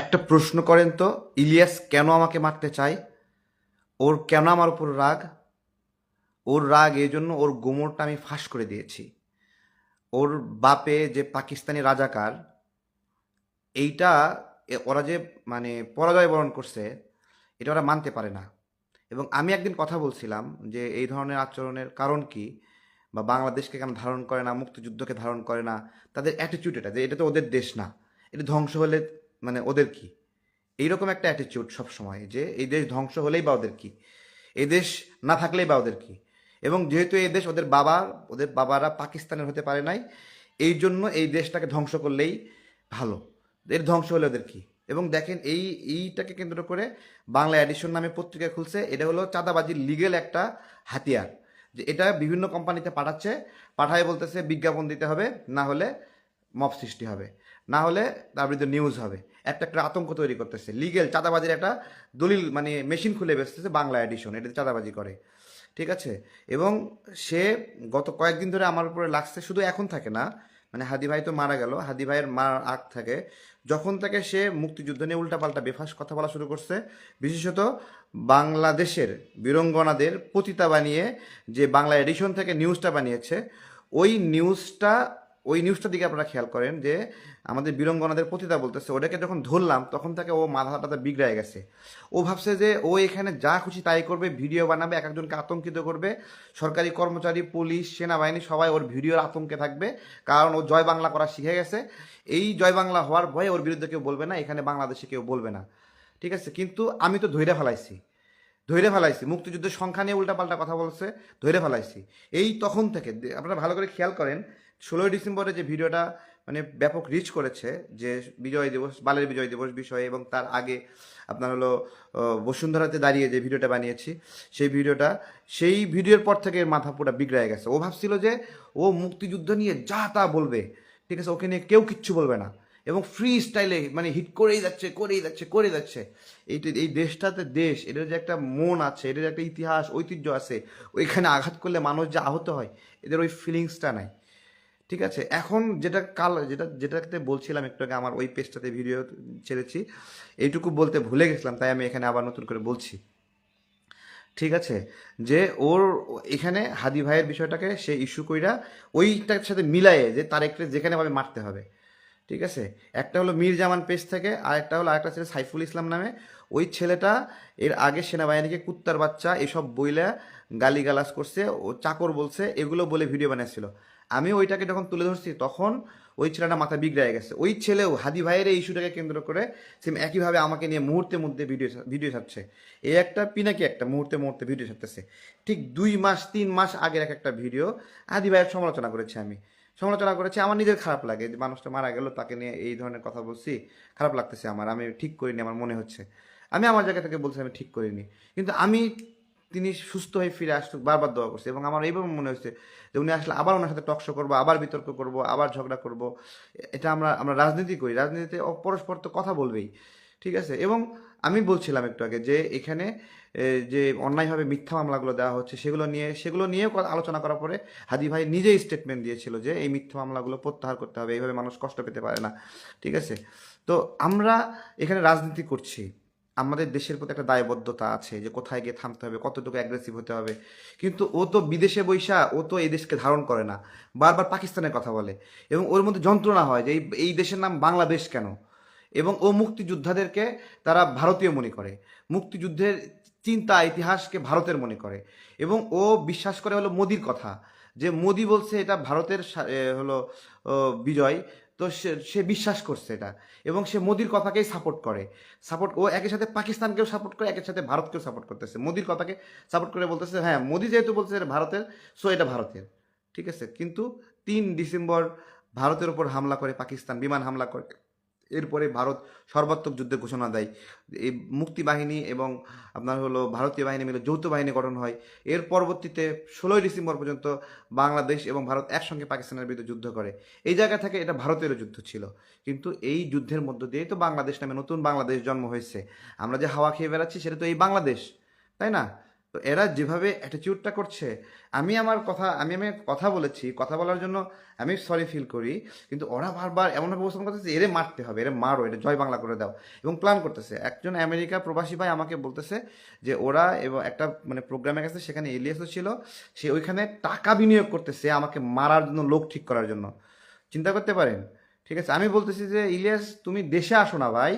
একটা প্রশ্ন করেন তো, ইলিয়াস কেন আমাকে মারতে চায়? ওর কেন আমার উপর রাগ? ওর রাগ এই জন্য ওর গোমরটা আমি ফাঁস করে দিয়েছি। ওর বাপে যে পাকিস্তানি রাজাকার, এইটা ওরা যে মানে পরাজয় বরণ করছে, এটা ওরা মানতে পারে না। এবং আমি একদিন কথা বলছিলাম যে এই ধরনের আচরণের কারণ কি বা বাংলাদেশকে কেন ধারণ করে না, মুক্তিযুদ্ধকে ধারণ করে না, তাদের অ্যাটিটিউড এটা যে এটা তো ওদের দেশ না। এটা ধ্বংস হলে মানে ওদের কি? এইরকম একটা অ্যাটিটিউড সবসময় যে এই দেশ ধ্বংস হলেই বা ওদের কি? এই দেশ না থাকলেই বা ওদের কি? এবং যেহেতু এই দেশ ওদের বাবা, ওদের বাবারা পাকিস্তানের হতে পারে নাই, এই জন্য এই দেশটাকে ধ্বংস করলেই ভালো। এর ধ্বংস হলে ওদের কি? এবং দেখেন এই, এইটাকে কেন্দ্র করে বাংলা এডিশন নামে পত্রিকা খুলছে, এটা হলো চাঁদাবাজির লিগেল একটা হাতিয়ার। যে এটা বিভিন্ন কোম্পানিতে পাঠাচ্ছে, পাঠায় বলতেছে বিজ্ঞাপন দিতে হবে, না হলে মব সৃষ্টি হবে। না হলে তার বিরুদ্ধে নিউজ হবে। একটা একটা আতঙ্ক তৈরি করতেছে। লিগেল চাঁদাবাজির একটা দলিল মানে মেশিন খুলে বেসতেছে বাংলা এডিশন এটাতে চাঁদাবাজি করে। ঠিক আছে? এবং সে গত কয়েকদিন ধরে আমার উপরে লাগছে, শুধু এখন থাকে না মানে হাদি ভাই তো মারা গেল, হাদি ভাইয়ের মার আগ থাকে। যখন থেকে সে মুক্তিযুদ্ধ নিয়ে উল্টাপাল্টা বেফাস কথা বলা শুরু করছে, বিশেষত বাংলাদেশের বীরঙ্গনাদের পতিতা বানিয়ে যে বাংলা এডিশন থেকে নিউজটা বানিয়েছে, ওই নিউজটা ওই নিউজটার দিকে আপনারা খেয়াল করেন যে আমাদের বীরঙ্গনাদের পতিতা বলতেছে ওটাকে যখন ধরলাম, তখন থেকে ও মাথা টাথা বিগড়ায় গেছে। ও ভাবছে যে ও এখানে যা খুশি তাই করবে, ভিডিও বানাবে, এক একজনকে আতঙ্কিত করবে। সরকারি কর্মচারী, পুলিশ, সেনাবাহিনী সবাই ওর ভিডিওর আতঙ্কে থাকবে, কারণ ও জয় বাংলা করা শিখে গেছে। এই জয় বাংলা হওয়ার ভয়ে ওর বিরুদ্ধে কেউ বলবে না, এখানে বাংলাদেশে কেউ বলবে না। ঠিক আছে? কিন্তু আমি তো ধৈর্য ফেলাইছি। ধৈর্য ফেলাইছি। মুক্তিযুদ্ধের সংখ্যা নিয়ে উল্টাপাল্টা কথা বলছে, ধৈর্য ফেলাইছি। এই তখন থেকে, আপনারা ভালো করে খেয়াল করেন ষোলোই ডিসেম্বরে যে ভিডিওটা মানে ব্যাপক রিচ করেছে, যে বিজয় দিবস, বালের বিজয় দিবস বিষয়ে এবং তার আগে আপনার হলো বসুন্ধরাতে দাঁড়িয়ে যে ভিডিওটা বানিয়েছি, সেই ভিডিওটা, সেই ভিডিওর পর থেকে মাথা পুরো বিগড়ায় গেছে। ও ভাবছিল যে, ও মুক্তিযুদ্ধ নিয়ে যা তা বলবে, ঠিক আছে, ওকে নিয়ে কেউ কিচ্ছু বলবে না। এবং ফ্রি স্টাইলে মানে হিট করেই যাচ্ছে করেই যাচ্ছে করে যাচ্ছে। এইটা এই দেশটাতে দেশ, এটার যে একটা মন আছে, এটার একটা ইতিহাস, ঐতিহ্য আছে, ওইখানে আঘাত করলে মানুষ যে আহত হয়, এদের ওই ফিলিংসটা নাই। ঠিক আছে? এখন যেটা কাল, যেটা, যেটাতে বলছিলাম একটু আগে আমার ওই পেজটাতে ভিডিও ছেড়েছি, এইটুকু বলতে ভুলে গেছিলাম, তাই আমি এখানে আবার নতুন করে বলছি। ঠিক আছে? যে ওর, এখানে হাদি ভাইয়ের বিষয়টাকে সে ইস্যু কইরা ওইটার সাথে মিলায়ে যে তার তারেককে যেখানে ভাবে মারতে হবে। ঠিক আছে? একটা হলো মীর জামান পেজ থেকে আর একটা হলো আরেকটা ছেলে সাইফুল ইসলাম নামে। ওই ছেলেটা এর আগে সেনাবাহিনীকে কুত্তার বাচ্চা এসব বইলা গালিগালাজ করছে, ও চাকর বলছে, এগুলো বলে ভিডিও বানিয়েছিল আমি ওইটাকে যখন তুলে ধরছি, তখন ওই ছেলেটা মাথা বিগড়ায় গেছে। ওই ছেলেও হাদি ভাইয়ের এই ইস্যুটাকে কেন্দ্র করে সেম একইভাবে আমাকে নিয়ে মুহূর্তের মধ্যে ভিডিও ভিডিও ছাড়ছে। এই একটা পিনাকি একটা মুহূর্তে মুহূর্তে ভিডিও ছাড়তেছে। ঠিক দুই মাস, তিন মাস আগের এক একটা ভিডিও হাদি ভাইয়ের সমালোচনা করেছি আমি। সমালোচনা করেছি, আমার নিজের খারাপ লাগে। যে মানুষটা মারা গেল, তাকে নিয়ে এই ধরনের কথা বলছি, খারাপ লাগতেছে আমার। আমি ঠিক করিনি, আমার মনে হচ্ছে। আমি আমার জায়গা থেকে বলছি, আমি ঠিক করিনি। কিন্তু আমি তিনি সুস্থ হয়ে ফিরে আসতে বারবার দোয়া করছে এবং আমার এইভাবে মনে হচ্ছে যে উনি আসলে আবার ওনার সাথে টকশো করব, আবার বিতর্ক করব, আবার ঝগড়া করব। এটা আমরা আমরা রাজনীতি করি। রাজনীতিতে পরস্পর তো কথা বলবেই, ঠিক আছে? এবং আমি বলছিলাম একটু আগে যে এখানে যে অন্যায়ভাবে মিথ্যা মামলাগুলো দেওয়া হচ্ছে, সেগুলো নিয়ে, সেগুলো নিয়েও আলোচনা করার পরে হাদি ভাই নিজেই স্টেটমেন্ট দিয়েছিল যে এই মিথ্যা মামলাগুলো প্রত্যাহার করতে হবে, এইভাবে মানুষ কষ্ট পেতে পারে না, ঠিক আছে? তো আমরা এখানে রাজনীতি করছি। আমাদের দেশের প্রতি একটা দায়বদ্ধতা আছে যে কোথায় গিয়ে থামতে হবে, কতটুকু অ্যাগ্রেসিভ হতে হবে। কিন্তু ও তো বিদেশে বৈশা ও তো এই দেশকে ধারণ করে না। বারবার পাকিস্তানের কথা বলে। এবং ওর মধ্যে যন্ত্রণা হয় যে এই দেশের নাম বাংলাদেশ কেন? এবং ও মুক্তিযোদ্ধাদেরকে তারা ভারতীয় মনে করে। মুক্তিযুদ্ধের চিন্তা, ইতিহাসকে ভারতের মনে করে। এবং ও বিশ্বাস করে হলো মোদির কথা। যে মোদি বলছে এটা ভারতের হলো বিজয়। তো সে বিশ্বাস করছে এটা। এবং সে মোদির কথাকেই সাপোর্ট করে। সাপোর্ট ও একের সাথে পাকিস্তানকেও সাপোর্ট করে একের সাথে ভারতকেও সাপোর্ট করতেছে। মোদির কথাকে সাপোর্ট করে বলতেছে হ্যাঁ মোদি যেহেতু বলছে এটা ভারতের সো এটা ভারতের। ঠিক আছে? কিন্তু তিন ডিসেম্বর ভারতের উপর হামলা করে, পাকিস্তান বিমান হামলা করে এরপরে ভারত সর্বাত্মক যুদ্ধের ঘোষণা দেয়। এই মুক্তি বাহিনী এবং আপনার হলো ভারতীয় বাহিনী মিলে যৌথ বাহিনী গঠন হয়। এর পরবর্তীতে ষোলোই ডিসেম্বর পর্যন্ত বাংলাদেশ এবং ভারত একসঙ্গে পাকিস্তানের বিরুদ্ধে যুদ্ধ করে। এই জায়গা থেকে এটা ভারতেরও যুদ্ধ ছিল। কিন্তু এই যুদ্ধের মধ্য দিয়েই তো বাংলাদেশ নামে নতুন বাংলাদেশ জন্ম হয়েছে। আমরা যে হাওয়া খেয়ে বেড়াচ্ছি সেটা তো এই বাংলাদেশ, তাই না? তো এরা যেভাবে অ্যাটিটিউডটা করছে, আমি আমার কথা, আমি আমি কথা বলেছি, কথা বলার জন্য আমি সরি ফিল করি, কিন্তু ওরা বারবার এমনভাবে উপস্থাপন করতেছে, এরে মারতে হবে, এরে মারো এটা জয় বাংলা করে দাও, এবং প্ল্যান করতেছে। একজন আমেরিকা প্রবাসী ভাই আমাকে বলতেছে যে, ওরা এবং একটা মানে প্রোগ্রামে গেছে সেখানে এলিয়াসও ছিল, সে ওইখানে টাকা বিনিয়োগ করতেছে আমাকে মারার জন্য, লোক ঠিক করার জন্য। চিন্তা করতে পারেন। ঠিক আছে, আমি বলতেছি যে, ইলিয়াস, তুমি দেশে আসো না ভাই,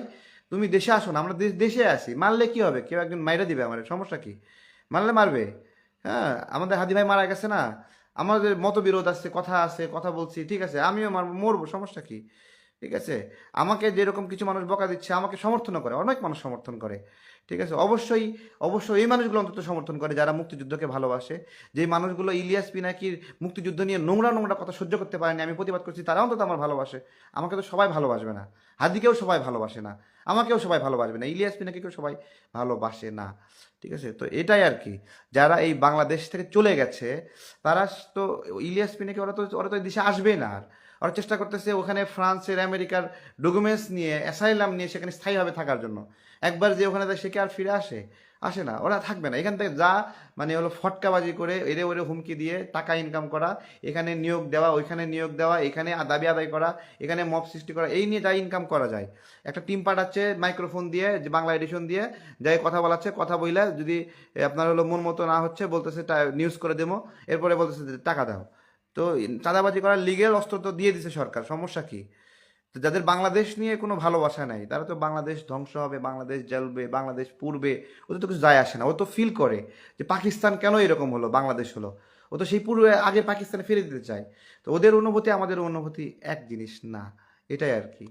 তুমি দেশে আসো না, আমরা দেশে আসি মারলে কি হবে? কেউ একজন মাইরা দিবে আমার, সমস্যা কি? মারলে মারবে। হ্যাঁ আমাদের হাদি ভাই মারা গেছে না। আমাদের মতবিরোধ আছে, কথা আছে, কথা বলছি, ঠিক আছে? আমিও মারবো, মরবো, সমস্যা কি? ঠিক আছে? আমাকে যেরকম কিছু মানুষ বকা দিচ্ছে, আমাকে সমর্থন করে, অনেক মানুষ সমর্থন করে। ঠিক আছে? অবশ্যই অবশ্যই এই মানুষগুলো অন্তত সমর্থন করে যারা মুক্তিযুদ্ধকে ভালোবাসে। যে মানুষগুলো ইলিয়াস পিনাকির মুক্তিযুদ্ধ নিয়ে নোংরা নোংরা কথা সহ্য করতে পারেনি, আমি প্রতিবাদ করছি, তারা অন্তত আমার ভালোবাসে। আমাকে তো সবাই ভালোবাসবে না। হাদিকেও সবাই ভালোবাসে না। আমাকেও সবাই ভালোবাসবে না, ইলিয়াস পিনাকিকেও সবাই ভালোবাসে না, ঠিক আছে? তো এটাই আর কি। যারা এই বাংলাদেশ থেকে চলে গেছে, তারা তো ইলিয়াস পিনাকি ওরা তো ওরা তো এই দেশে আসবে না আর। ওরা চেষ্টা করতেছে ওখানে ফ্রান্সের, আমেরিকার ডকুমেন্টস নিয়ে, অ্যাসাইলাম নিয়ে সেখানে স্থায়ীভাবে থাকার জন্য। একবার যে ওখানে সে কি আর ফিরে আসে? আসে না, ওরা থাকবে না। এখান থেকে যা মানে হলো ফটকাবাজি করে এরে ওরে হুমকি দিয়ে টাকা ইনকাম করা, এখানে নিয়োগ দেওয়া, ওইখানে নিয়োগ দেওয়া, এখানে দাবি আদায় করা, এখানে মব সৃষ্টি করা, এই নিয়ে যা ইনকাম করা যায়। একটা টিম পাঠাচ্ছে মাইক্রোফোন দিয়ে, যে বাংলা এডিশন দিয়ে, যাই কথা বলাচ্ছে, কথা বইলে যদি আপনার হলো মন মতো না হচ্ছে, বলতেছে নিউজ করে দেবো, এরপরে বলতেছে টাকা দাও। তো চাঁদাবাজি করার লিগেল অস্ত্র তো দিয়ে দিছে সরকার, সমস্যা কি? তো যাদের বাংলাদেশ নিয়ে কোনো ভালোবাসা নাই, তারা তো বাংলাদেশ ধ্বংস হবে, বাংলাদেশ জ্বলবে, বাংলাদেশ পূর্বে ওদের তো কিছু যায় আসে না। ও তো ফিল করে যে পাকিস্তান কেন এরকম হলো, বাংলাদেশ হলো। ও তো সেই পূর্বে আগে পাকিস্তানে ফিরে দিতে চায়। তো ওদের অনুভূতি আমাদের অনুভূতি এক জিনিস না, এটাই আর কি।